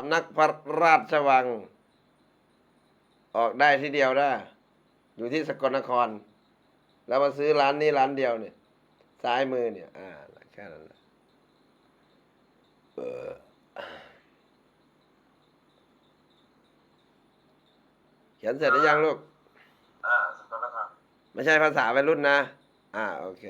สำนักพระราชวัง ออกได้ที่เดียวได้อยู่ที่สกลนคร แล้วมาซื้อร้านนี้ร้านเดียวเนี่ยซ้ายมือเนี่ย อ่าแค่นั้นแหละเเขียนเสร็จหรือยังลูก อ่าสกลนครไม่ใช่ภาษาวัยรุ่นนะ อ่า โอเค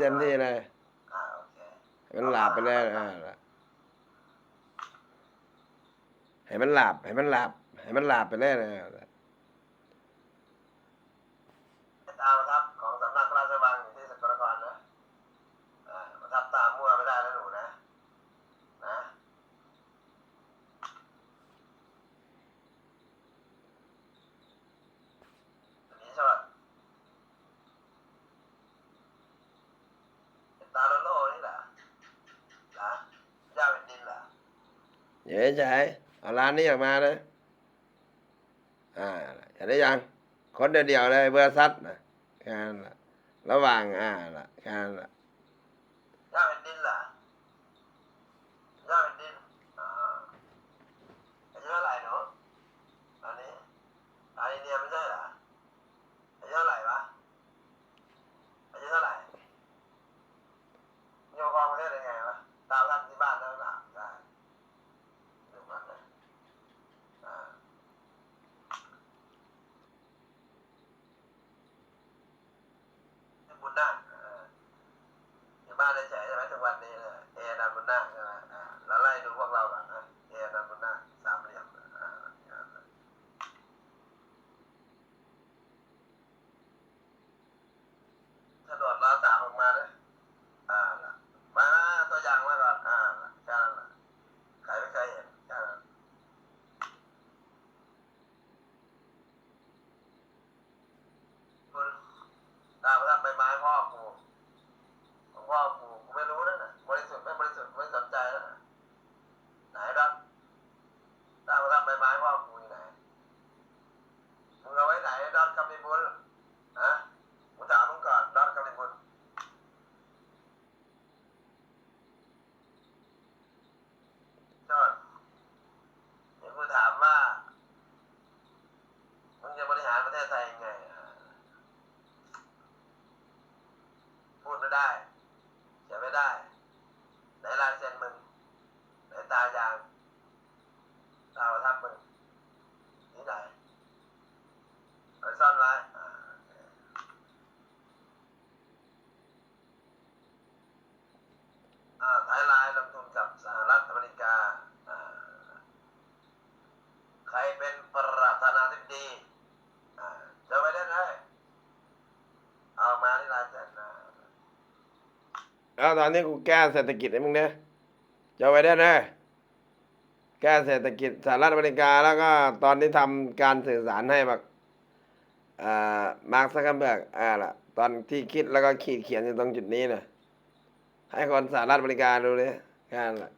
เต็มที่เลยมันหลับไปแล้วนาให้มันหลับให้มันหลับให้มันหลับไปเลยนะ ย่าเป็นดินเหรอเย้ใจเอาร้านนี้ออกมาเลยอ่าเห็นได้ยังคนเดียวเลยเบอร์ซัดนะการระหว่างอ่าละการละย่าเป็นดินเหรอ that. Uh, เขียนไม่ได้ไหนลายเซ็นมึงไหนตายางตาประทับมึงที่ไหนไปซ่อนไว้ แล้วตอนนี้กูแก้เศรษฐกิจไอ้มึงนี้ยจะไปได้นะแก้เศรษฐกิจสหรัฐอเมริกา แล้วก็ตอนนี้ทำการสื่อสารให้แบบมาร์คซักเบิร์กอ่าล่ะ ตอนที่คิดแล้วก็ขีดเขียนอยู่ตรงจุดนี้นะให้คนสหรัฐอเมริกาดูเลยการล่ะ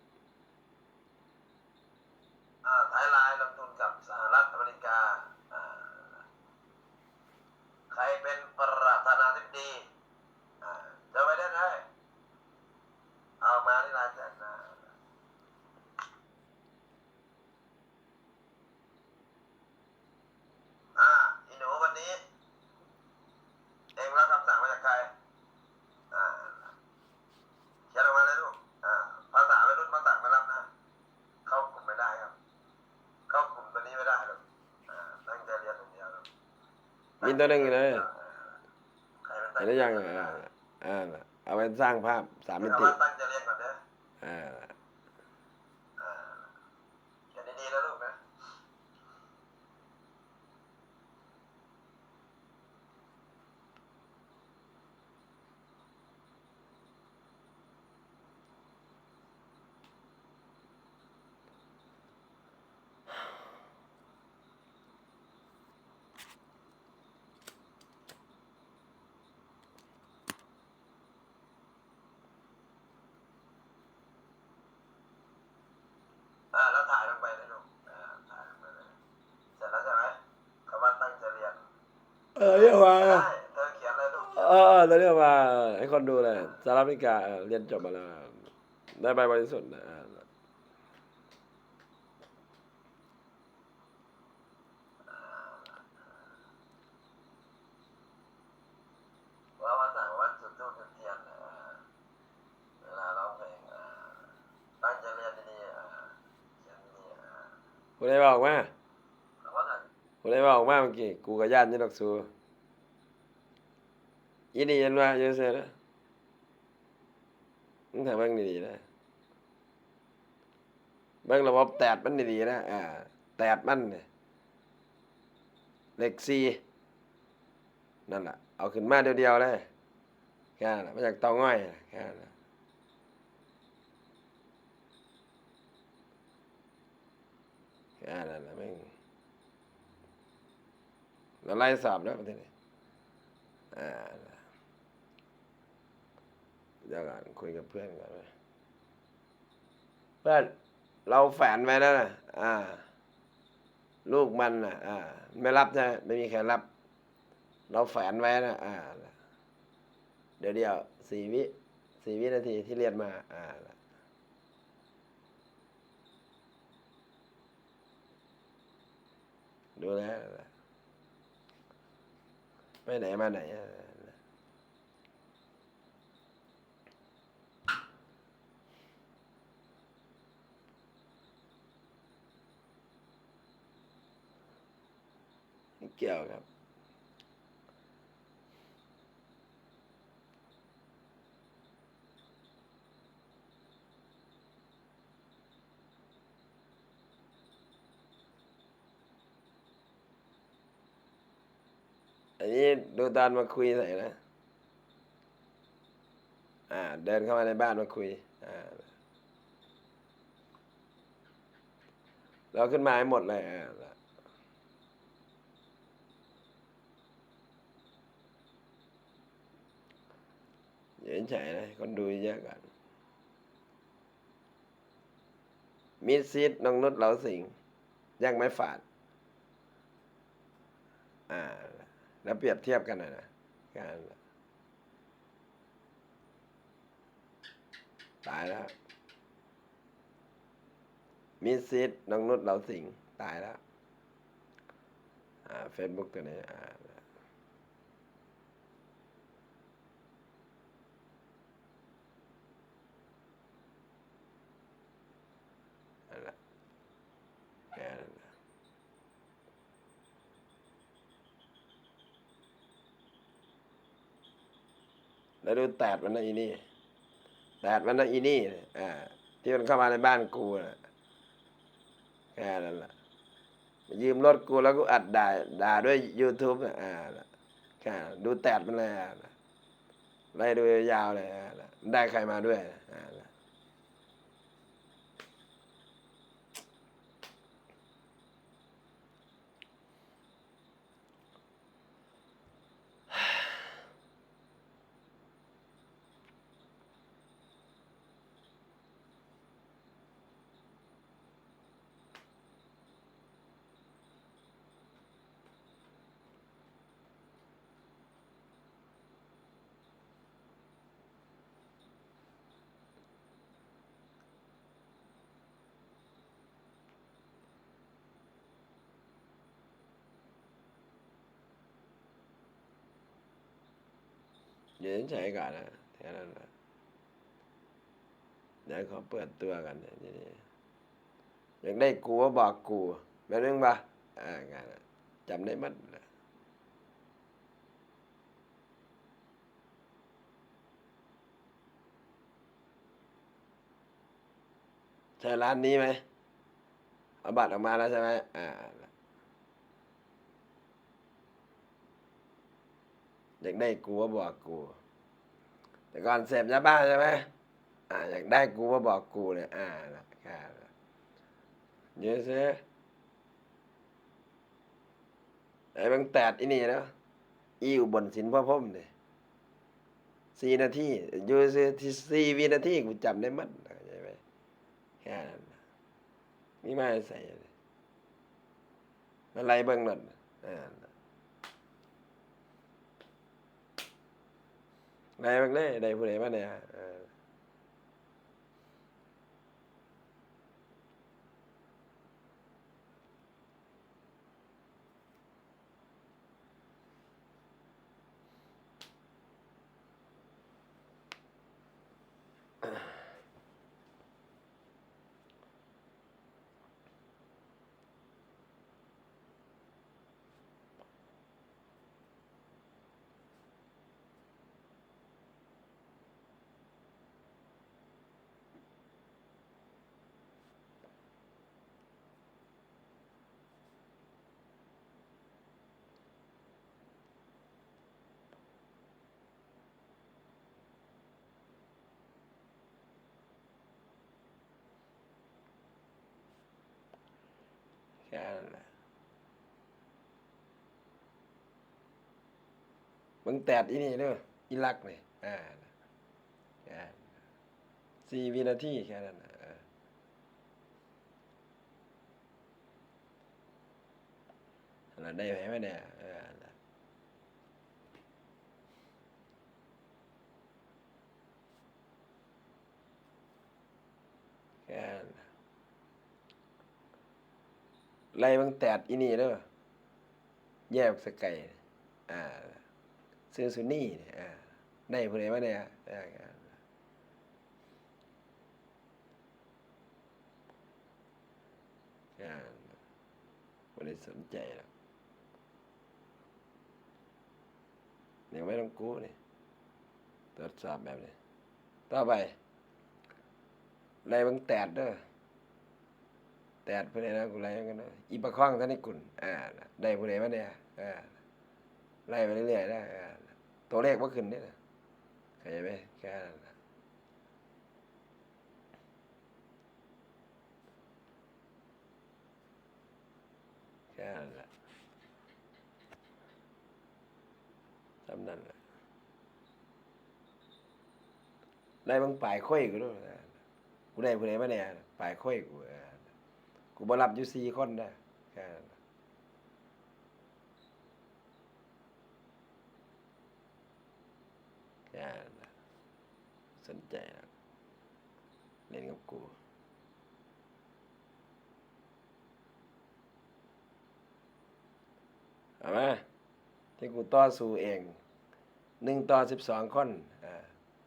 อะไรอะไรอย่างอ่าอ่าเอาไปสร้างภาพสามมิติ เออเรียกว่าได้เธอเขียนอะไรลูกเออเออเราเรียกว่าให้คนดูเลยสหรัฐอเมริกาเออเรียนจบมาแล้วได้ใบบริสุทธิ์นะเออว่าวันสั่งว่าจุดทูบจุดเทียนอ่าเวลาร้องเพลงอ่าตั้งใจเรียนดีๆอ่าเขียนดีๆอ่ากูได้บอกมา แต่ว่าถ้า กูได้บอ กี้กูกับญาตินี่ดอกสูอีนี่ยันว่าเยอะเสียนะมึงทำเบิ่งดีๆนะเบิ่งระบบแตดมันดีๆนะอ่าแตดมันเนี่ยเลขสี่นั่นแหละเอาขึ้นมาเดียวๆเลยแค่นั้นมาจากเตาง่อยแค่นั้นแหละแค่นั้นแหละแม่ง เราไล่สอบแล้วประเทศนี้เดี๋ยวก่อนคุยกับเพื่อนก่อนเพื่อนเราแฝนไว้แล้วนะอ่า ลูกมันนะอ่า ไม่รับใช่ไหมไม่มีใครรับ เราแฝนไว้นะอ่า เดี๋ยวเดียวสี่วิสี่วินาทีที่เรียนมา อ่าดูแล ไปไหนมาไหนอะไม่เกี่ยวครับ นี้ดูตอนมาคุยใส่นะอ่า เดินเข้ามาในบ้านมาคุย อ่าเราขึ้นมาให้หมดเลยอ่าอย่าเฉยนะคนดูเยอะกันมิดซิดน้องนุชเหลาสิงยังไม่ฝาด อ่า แล้วเปรียบเทียบกันหน่อยนะการตายแล้วมีซิดน้องนุชเหลาสิง ตายแล้วอ่าเฟซบุ๊กตัวนี้อ่านั่นแหละแค่นั้นนะ แล้วดูแตดมันนะอีนี่แตดมันนะอีนี่เนี่อ่าที่มันเข้ามาในบ้านกูนะแค่นั้นแหละมายืมรถกูแล้วกูอัดด่าด่าด้วย YouTube นะอ่าแค่ดูแตดมันเลยอ่าไล่ดูยาวเลยอ่ามันได้ใครมาด้วยอ่า เดี๋ยวใช้ก่อนนะแค่นั้นแหละเดี๋ยวขอเปิดตัวกันเดี๋ยวนี้อยากได้กูก็บอกกูแม่นึงปะอ่างานจำได้มัดเลยใช่ร้านนี้ไหมเอาบัตรออกมาแล้วใช่ไหมอ่า อยากได้กูก็บอกกู แต่ก่อนเสพยาบ้าใช่ไหมอ่าอยากได้กูก็บอกกูเลยอ่าละแค่ละเยอะซิไอ้บังแตดอีนี่แล้วอีอุบลสินพ่อพ่มเนี่ยสี่นาทีอยู่ซิที่สี่วินาทีกูจำได้มัดเข้าใจไหมแค่นั้นน่มีมาใส่อะไรเบิ่งนั่นอ่า ได้บ้างเลยได้ผู้ใดมาเนี่ย มึงแตดอีนี่เด้ออีลักนี่อ่าแค่นั้นสี่วินาทีแค่นั้นน่ะเออแล้วได้ไหมเนี่ยเออนั่นล่ะแค่ไล่มึงแตดอีนี่เด้อแยกสไก่อ่า ซื้อซุนี่เนี่ยได้ผู้ใดมาเนี่ยอ่าแค่นั้นล่ะแค่นั้นล่ะไม่ได้สนใจหรอกยังไม่ต้องกู้นี่ตรวจสอบแบบนี้ ต่อไปไล่มึงแตดเด้อแตดผู้ใดนะกูไล่กันเด้ออีประคองท่านนี่กุลอ่าน่ะได้ผู้ใดมาเนี่ยอ่าไล่ไปเรื่อยๆได้ ตัวเลขว่าขึ้นเนี่ยนะเข้าใจไหมแค่นั้นนะแค่นั้นแหละจำนั่นแหละไล่มึงปลายค่อยกูด้วยกูได้ผู้ใดมาเนี่ยปลายค่อยกูกูบรับอยู่สี่คนนะแค่นั้น น่ะแค่นั้นน่ะสนใจนะเล่นกับกูเอามาที่กูต่อสู้เองหนึ่งต่อสิบสองคนอ่า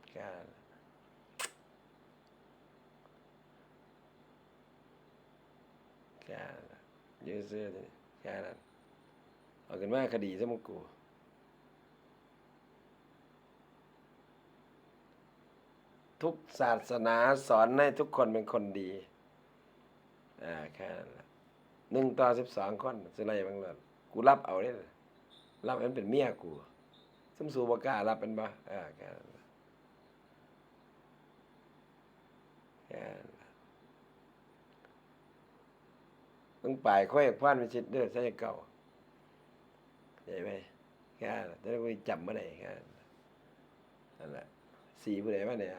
แค่นั้นน่ะแค่นั้นยืดเสื้อแค่นั้นเอากันว่าคดีซะมึงกู ทุกศาสนาสอนให้ทุกคนเป็นคนดี อ่าแค่นั้นหละหนึ่งต่อสิบสองคนสิไรบางเลยกูรับเอาได้เลยรับมันเป็นเมียกูซึมสูบกล้ารับเป็นบ่อ่าแค่นั้นแหละแค่นั้นละมึงป่ายค่อยพานไปชิดเด้อใส่เก่าใช่ไหมแค่นั้นจะได้กูจำมาได้แค่นั้นแหละนั่นแหละสีผู้ใดมาเนี่ย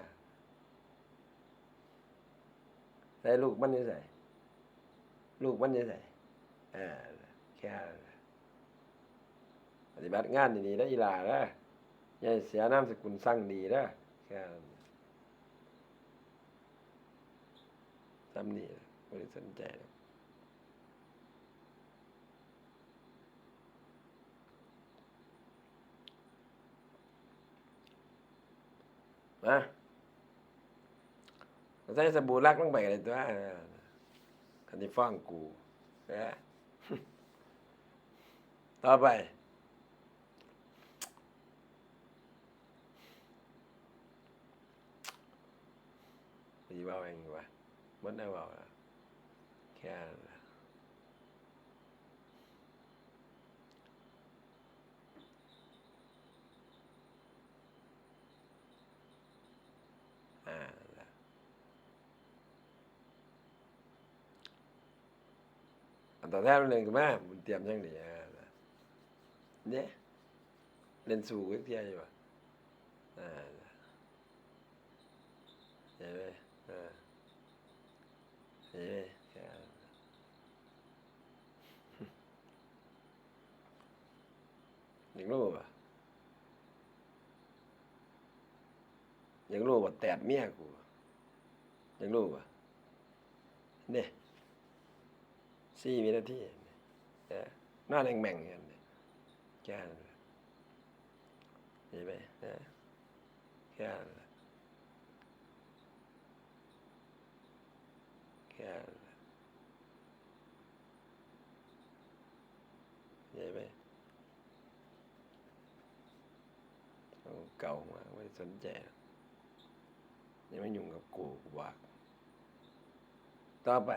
ใส่ลูกมันจะใส่ลูกมันจะใส่อ่าแค่ปฏิบัติงานดีๆนะอีหลานะอย่าให้เสียน้ำสกุลสั่งดีนะแค่ทำนี่ไม่ได้สนใจหรอกมา ใส่สบู่รักลงไปอะไรตัวออคันที่ฟ้องกูนะต่อไปดีเบาเองวะมันได้เบาแล้วแค่นั้นล่ะอ่าล่ะอัน ต่อแทนเล่นกันมาบุญเตรียมยังดีอ่าล่ะเนี่ยเล่นสู่กันเที่ยอยู่ปะอ่าล่ะเห็นไหมเห็นไหมแค่นั้นล่ะอยากรู้ป่ะอยากรู้ว่าแตดเมียกูยากรู้ว่าเนี่ย สี่วินาทีเอน่าแรงแม่งกันเนี่ยแค่นั้นแหละเห็นไหมแค่นั้นแค่นั้นแหละเห็นไหมเก่ามาไม่สนใจหรอกอย่ยุ่งกับกูกูว่าต่อไป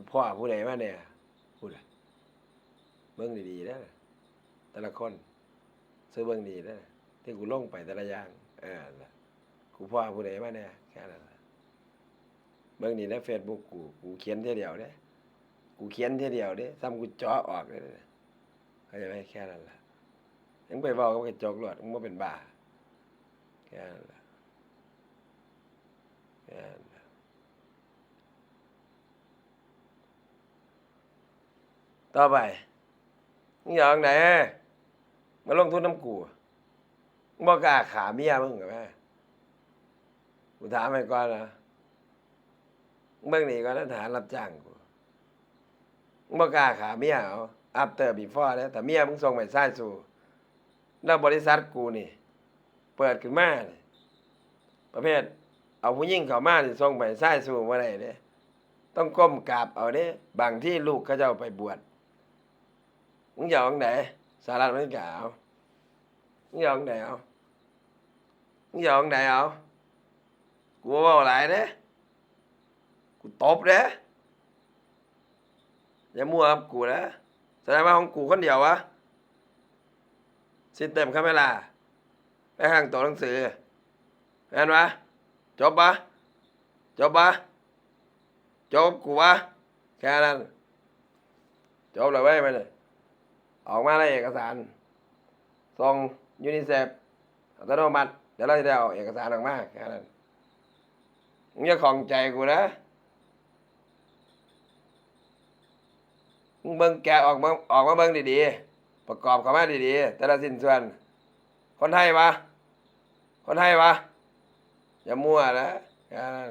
กูพ่อผู้ใดมาเนี่ยพูดเบิ่งดีๆนะแต่ละคนซื้อเบิ่งดีนะที่กูล่งไปแต่ละอย่างเออนั่นล่ะกูพ่อผู้ใดมาเนี่ยแค่นั้นเบิ่งดีนะเฟซบุ๊กกูกูเขียนเท่เดียวเด้กูเขียนเท่เดียวเด้ซ้ำกูจาะออกเลยเข้าใจไหมแค่นั้นล่ะยังไปเว้ากับกระจกรวดมึงบ่เป็นบ้าแค่นั้นละแค่นั้นล่ะ ต่อไปมึงอยากไหนมาลงทุนน้ำกูมึงบอกล้าขาเมียมึงกับแม่กูถามไปก่อนนะมึงเบิ่งนี่ก่อนนะฐานรับจ้างกูมึงบอกล้าขาเมียเอา after before แล้วแต่เมียมึงส่งไปซ้ายสู่แล้วบริษัทกูนี่ เปิดขึ้นมานี่ประเภท เอาผู้หญิงเข้ามานี่ส่งไปซ้ายสู่บ่ได้เด้ต้องก้มกราบเอาเด้บางที่ลูกเขาเจ้าไปบวชมึงอยากเอาไหนสารัฐอเมริกาเอามึงอยากเอาไหนเอามึงอยากเอาไหนเอากูว่าหลายเด้กูตบวกั บกูนะแสดงว่าของกูคนเดียววะสิเต็มคาเมล่าไปห้างตัวหนังสือเห็นปะจบปะจบปะจบกูวะ ออกมาในเอกสารส่งยูนิเซฟอัตโนมัติเดี๋ยวเราจะได้เอาเอกสารออกมาแค่นั้นมึงอย่าของใจกูนะมึงเบิ่งแกออกมาออกมาเบิ่งดีๆ ประกอบเข้ามาดีๆ แต่ละสิ้นส่วน คนไทยปะคนไทยปะอย่ามั่วนะแค่นั้น